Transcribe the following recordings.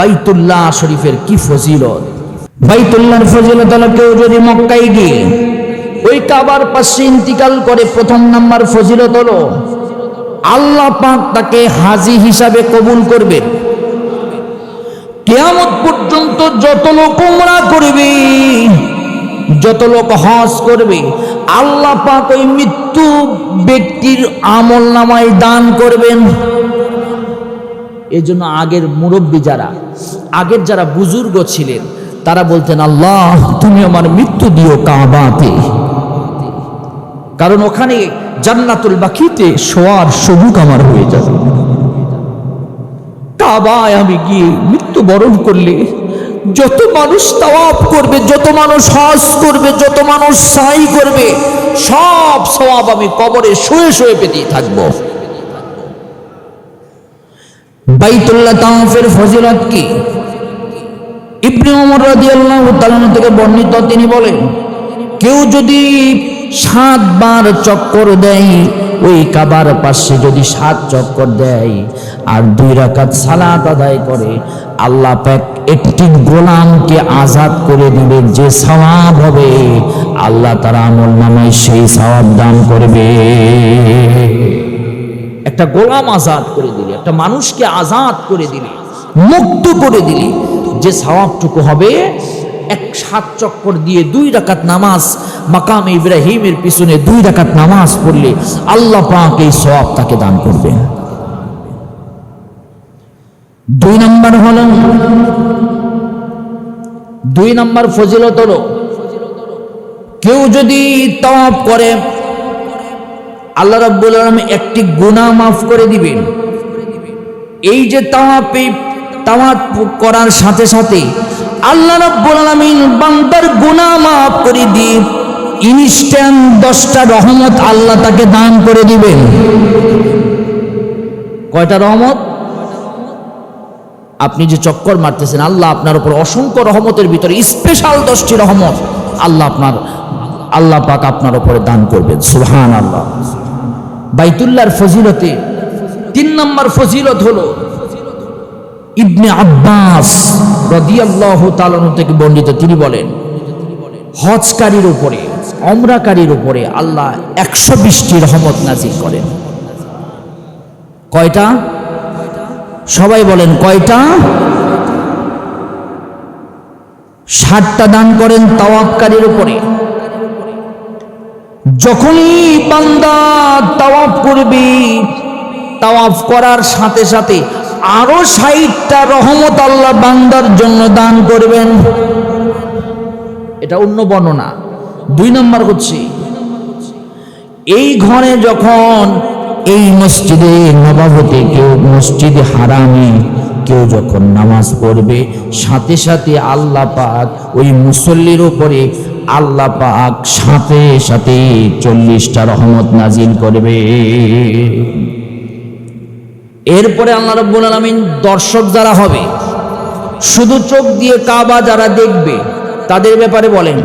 বাইতুল্লাহ শরীফের কি ফজিলত? বাইতুল্লাহর ফজিলত হলো কেউ যদি মক্কায় গিয়ে ওই কাবার পাশে ইন্তিকাল করে, প্রথম নাম্বার ফজিলত হলো, আল্লাহ পাক তাকে হাজি হিসাবে কবুল করবে। কেয়ামত পর্যন্ত যত লোক উমরা করবে, যত লোক হজ করবে, আল্লাহ পাক ওই মৃত্যু ব্যক্তির আমল নামায় দান করবেন। এই জন্য আগের মুরব্বী যারা, আগের যারা বুজুর্গ ছিলেন, তারা বলতেন, আল্লাহ, তুমি আমার মৃত্যু দিও কাবাতে। কারণ ওখানে জান্নাতুল বাকিতে শোয়ার সবুক আমার হয়ে যাবে। কাবায় আমি গিয়ে মৃত্যুবরণ করলে, যত মানুষ তাওয়াব করবে, যত মানুষ হজ করবে, যত মানুষ সাই করবে, সব সওয়াব আমি কবরে শুয়ে শুয়ে পেতেই থাকব। বাইতুল্লাহ তাওয়াফের ফজিলত কি? ইবনে ওমর রাদিয়াল্লাহু তাআলা থেকে বর্ণিত, তিনি বলেন, কেউ যদি সাতবার চক্কর দেয়, ওই কাবার পাশে যদি সাত চক্কর দেয় আর দুই রাকাত সালাত আদায় করে, আল্লাহ পাক একটি গোলামকে আজাদ করে দিবে যে সওয়াব হবে, আল্লাহ তার আমল নামায় সেই সওয়াব দান করবে। একটা গোলাম আজাদ করে দিলে একটা মানুষকে আজাদ করে দিলে, মুক্ত করে দিলে, যে সওয়াবটুকু হবে, এক সাত চক্কর দিয়ে দুই রাকাত নামাজ, মাকাম ইব্রাহিমের পিছনে দুই রাকাত নামাজ পড়লে আল্লাহ পাক এই সওয়াব তাকে দান করবেন। দুই নম্বর হল, দুই নম্বর ফজিলত হলো, কেউ যদি তওয়াব করে, আল্লাহ রাব্বুল আলামিন একটি গুনাহ মাফ করে দিবেন। এই যে তাওয়াফ এই তাওয়াফ করার সাথে সাথে আল্লাহ রাব্বুল আলামিন বান্দার গুনাহ মাফ করে দিয়ে ইনস্ট্যান্ট দশটা রহমত আল্লাহ তাকে দান করে দিবেন। কয়টা রহমত? আপনি যে চক্কর মারতেছেন, আল্লাহ আপনার উপর অসংখ্য রহমতের ভিতরে স্পেশাল দশটি রহমত আল্লাহ আপনার, আল্লাহ পাক আপনার উপরে দান করবেন। সুহান আল্লাহ বাইতুল্লাহর ফজিলতে তিন নম্বর ফজিলত হলো ইবনে আব্বাস রাদিয়াল্লাহু তাআলা থেকে বর্ণিত, তিনি বলেন, হজকারীর উপরে অমরাকারীর উপরে আল্লাহ একশো বিশটি রহমত নাজিল করেন। কয়টা? সবাই বলেন, কয়টা? ষাটটা দান করেন তাওয়াবকারীর উপরে। যখনই বান্দা তাওয়াফ করবে তাওয়াফ করার সাথে সাথে আরও ষাটটা রহমত আল্লাহ বান্দার জন্য দান করবেন। এটা অন্য বর্ণনা। দুই নম্বর হচ্ছে, এই ঘরে যখন এই মসজিদে নবাবতে কেউ মসজিদে হারামে, কেউ যখন নামাজ পড়বে, সাথে সাথে আল্লাহ পাক ওই মুসল্লির উপরে আল্লাহ পাক সাথে সাথে চল্লিশটা রহমত নাজিল করবে। এরপরে আল্লাহ রব্বুল আলমিন দর্শক যারা হবে, শুধু চোখ দিয়ে কাবা যারা দেখবে, তাদের ব্যাপারে বলেন,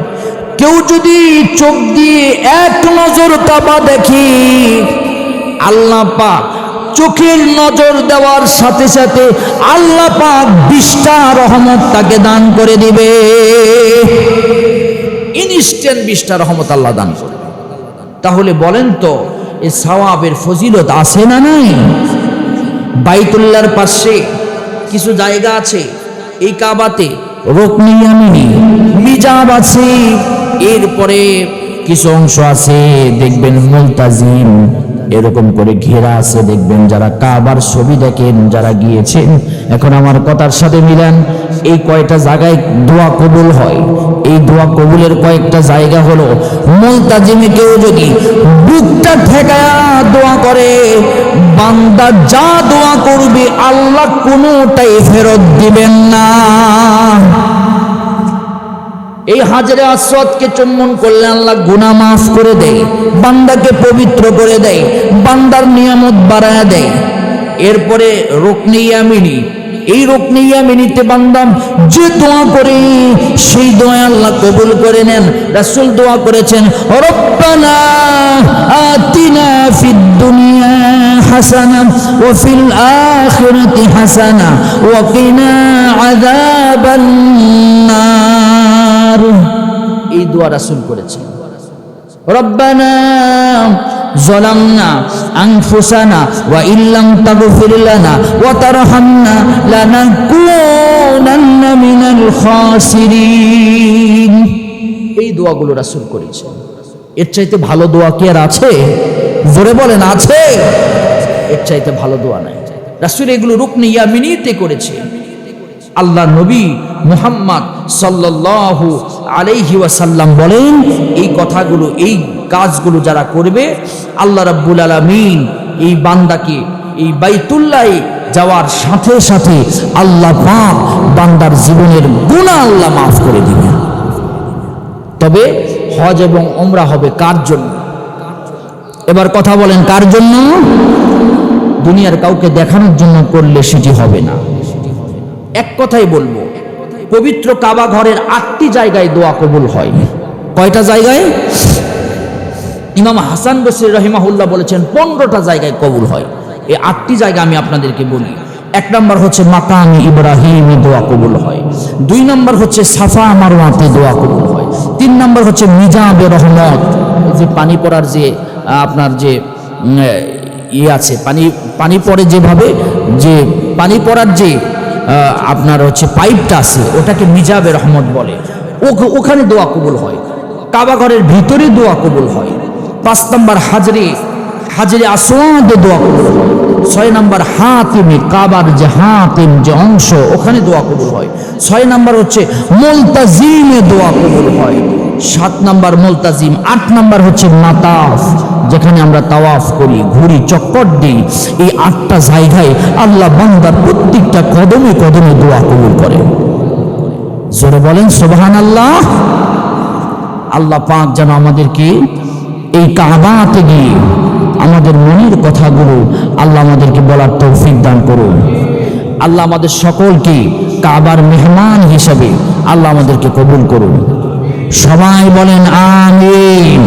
কেউ যদি চোখ দিয়ে এক নজর কাবা দেখি, আল্লাহ পাক চোখের নজর দেওয়ার সাথে সাথে আল্লাহ পাক বিশটা রহমত তাকে দান করে দিবে। ইনস্ট্যান্ট বিশটা রহমত আল্লাহ দান করবে। তাহলে বলেন তো, এ সওয়াবের ফজিলত আছে না নাই? বাইতুল্লাহর পাশে কিছু জায়গা আছে এই কাবাতে। মিজাব আছে। এরপরে কিছু অংশ আছে, দেখবেন মুলতাজিম। এরকম করে ঘেরা আছে, দেখবেন যারা কাবার ছবি দেখেন, যারা গিয়েছেন। এখন আমার কথার সাথে মিলান, এই কয়টা জায়গায় দোয়া কবুল হয়? এই দোয়া কবুলের কয়েকটা জায়গা হলো, মুলতাজিমে কেউ যদি বুকটা ঠেকায়া দোয়া করে বান্দা যা দোয়া করবে, আল্লাহ কোনোটাই ফেরত দিবেন না। এই হাজারে আসওয়াদকে চুম্বন করলে আল্লাহ গুনাহ মাফ করে দেয়, বান্দাকে পবিত্র করে দেয়, বান্দার নিয়ামত বাড়ায় দেয়। এরপরে রোকনি ইয়ামিনী, এই রোকনি ইয়ামিনীতে বান্দাম যে দোয়া করে, সেই দোয়া আল্লাহ কবুল করে নেন। রাসূল দোয়া করেছেন, রব্বানা আতিনা ফিদ দুনিয়া হাসানা ওয়া ফিল আখিরাতি হাসানা ওয়া কিনা عذاب النار এই দোয়া রাসূল করেছেন ربنا ظلمنا أنفسنا وإن لم تغفر لنا وترحمنا لنكونن من الخاسرين এই দোয়াগুলো রাসূল করেছেন এর চাইতে ভালো দোয়া কি আর আছে জোরে বলেন, আছে। এর চাইতে ভালো দোয়া নাই। রাসূল এগুলো রুকনি ইয়ামিনীতে করেছে। আল্লাহ নবী মুহাম্মদ সাল্লাল্লাহু আলাইহি ওয়াসাল্লাম বলেন, এই কথাগুলো, এই কাজগুলো যারা করবে, আল্লাহ রাব্বুল আলামিন এই বান্দাকে, এই বাইতুল্লাহ যাওয়ার সাথে সাথে আল্লাহ পাক বান্দার জীবনের গুনাহ আল্লাহ মাফ করে দিবেন। তবে হজ এবং ওমরা হবে কার জন্য? এবার কথা বলেন, কার জন্য? দুনিয়ার কাউকে দেখানোর জন্য করলে সেটি হবে না। এক কথাই বলব, পবিত্র কাবা ঘরের আটটি জায়গায় দোয়া কবুল হয়। কয়টা জায়গায়? ইমাম হাসান বসির রহিমাহুল্লাহ বলেছেন, পনেরোটা জায়গায় কবুল হয়। এই আটটি জায়গা আমি আপনাদেরকে বলি। এক নম্বর হচ্ছে মাকাম ইব্রাহিম দোয়া কবুল হয়। দুই নম্বর হচ্ছে সাফা মারওয়াতে দোয়া কবুল হয়। তিন নম্বর হচ্ছে মিজাবে রহমত। যে পানি পড়ার যে আপনার যে ই আছে, পানি পানি পড়ে যেভাবে, যে পানি পড়ার যে আপনার হচ্ছে পাইপটা আছে, ওটাকে মিজাবে রহমত বলে। ওখানে দোয়া কবুল হয়। কাবাঘরের ভিতরে দোয়া কবুল হয়। পাঁচ নম্বর হাজরে হাজরে আসোয়াদে দোয়া কবুল হয়। ছয় নম্বর হাতিমে কাবার যে হাতিম যে অংশ, ওখানে দোয়া কবুল হয়। ছয় নাম্বার হচ্ছে মোলতাজিমে দোয়া কবুল হয়। সাত নম্বর মোলতাজিম, আট নম্বর হচ্ছে মাতাফ, যেখানে আমরা তাওয়াফ করি, ঘুরি, চক্কর দিই। এই আটটা জায়গায় আল্লাহ বান্দার প্রত্যেকটা কদমে কদমে দোয়া কবুল করে। জোরে বলেন সোবাহান আল্লাহ আল্লাহ পাক যেন আমাদেরকে এই কাবাতে গিয়ে আমাদের মনের কথাগুলো আল্লাহ আমাদেরকে বলার তৌফিক দান করুন। আল্লাহ আমাদের সকলকে কাবার মেহমান হিসাবে আল্লাহ আমাদেরকে কবুল করুন। সবাই বলেন, আমিন।